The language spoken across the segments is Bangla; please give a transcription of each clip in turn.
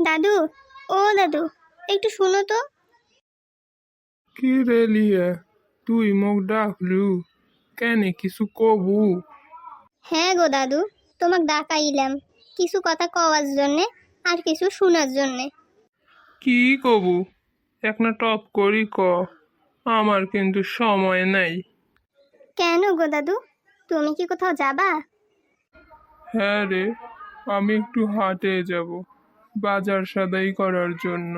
দাদু ও দাদু একটু শুনো তো। কি রে লিয়া তুই মোক ডাকলু? কেন কিছু কবু? হ্যাঁ গো দাদু তোমাক ডাকাইলাম কিছু কথা কওয়ার জন্যে আর কিছু শোনার জন্যে। কি কবু? একটা টপ করি ক আমার কিন্তু সময় নাই। কেন গো দাদু তুমি কি কোথাও যাবা? হ্যাঁ রে আমি একটু হাটে যাব। বাজার সদাই করার জন্য।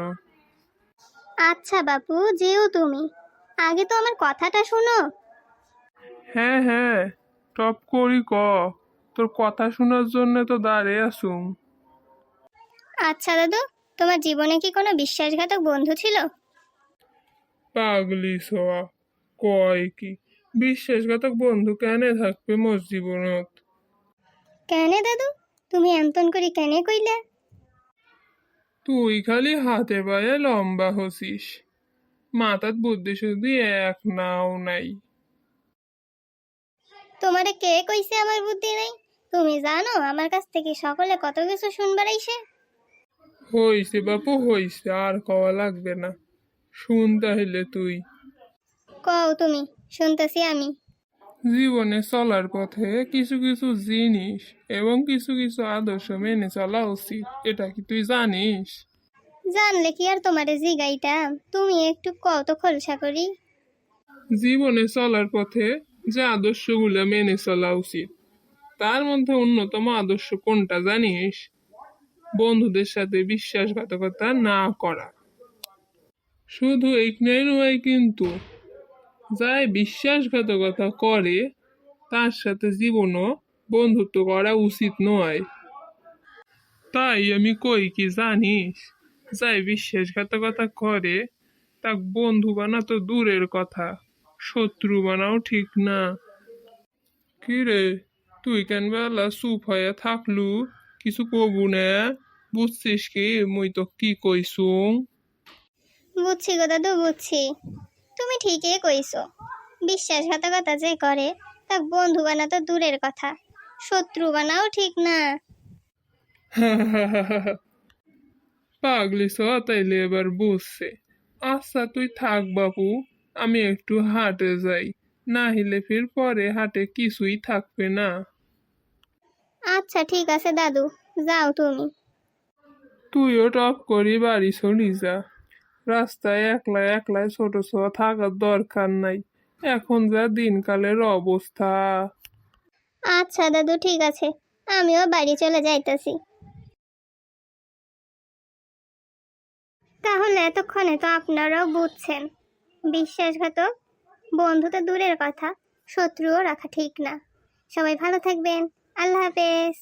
আচ্ছা বাপু যেও তুমি। আগে তো আমার কথাটা শোনো। হ্যাঁ হ্যাঁ টপ করি ক। তোর কথা শোনার জন্য তো দাঁড়িয়ে আসুম আচ্ছা দাদু তোমার জীবনে কি কোনো বিশ্বাসঘাতক বন্ধু ছিল? পাগলি সোয়া কয় কি? বিশ্বাসঘাতক বন্ধু কেন থাকবে মোর জীবনত কেনে দাদু? তুমি এমতন করে কেনে কইলে? তুই খালি হাতে পায়ে লম্বা হসিস। মাথাত বুদ্ধি শুদ্ধি এক নাও নাই। তোমারে কে কইছে আমার বুদ্ধি নাই? তুমি জানো আমার কাছ থেকে সকলে কত কিছু শুনবার আইসে? হইছে বাপু হইছে আর কওয়া লাগবে না। শুন তাহলে তুই। কও তুমি শুনতেছি আমি। জীবনে চলার পথে কিছু কিছু জিনিস এবং কিছু কিছু আদর্শ মেনে চলা উচিত। এটা কি তুই জানিস? জানলে কি আর তোমারে জিগাইতাম? তুমি একটু কত খোলসা করি। জীবনে চলার পথে যে আদর্শগুলো মেনে চলা উচিত তার মধ্যে অন্যতম আদর্শ কোনটা জানিস? বন্ধুদের সাথে বিশ্বাসঘাতকতা না করা। শুধু এইখানেই নয় কিন্তু যাই বিশ্বাসঘাতকতা করে, তার সাথে জীবনও বন্ধুত্ব করা উচিত নয়। তাই আমি কই কি জানিস? যাই বিশ্বাসঘাতকতা করে তাক বন্ধু বানা তো দূরের কথা, শত্রু বানাও ঠিক না। কি রে, তুই কেন বেলা চুপ হয়ে থাকলু? কিছু কবু না, বুঝছিস কি? মুই তো কি কইসুং? বুঝছি গো দাদু, বুঝছি। তুমি ঠিকই কইছো। বিশ্বাসঘাতকতা যে করে তা বন্ধু বানা তো দূরের কথা। শত্রু বানাও ঠিক না। পাগলি তাইলে এবার বুঝছে। আচ্ছা তুই থাক বাপু আমি একটু হাটে যাই। না হলে ফির পরে হাটে কিছুই থাকবে না। আচ্ছা ঠিক আছে দাদু যাও তুমি। তুইও টপ করি বাড়ি চলি যা। রাস্তায় একলা একলাই ছোট ছোট থাকার দরকার নাই এখন যা দিনকালের অবস্থা আচ্ছা দাদু ঠিক আছে আমিও বাড়ি চলে যাইতাছি তাহলে এতক্ষণে তো আপনারাও বুঝছেন বিশ্বাসঘাতক বন্ধু তো দূরের কথা শত্রুও রাখা ঠিক না সবাই ভালো থাকবেন আল্লাহ হাফেজ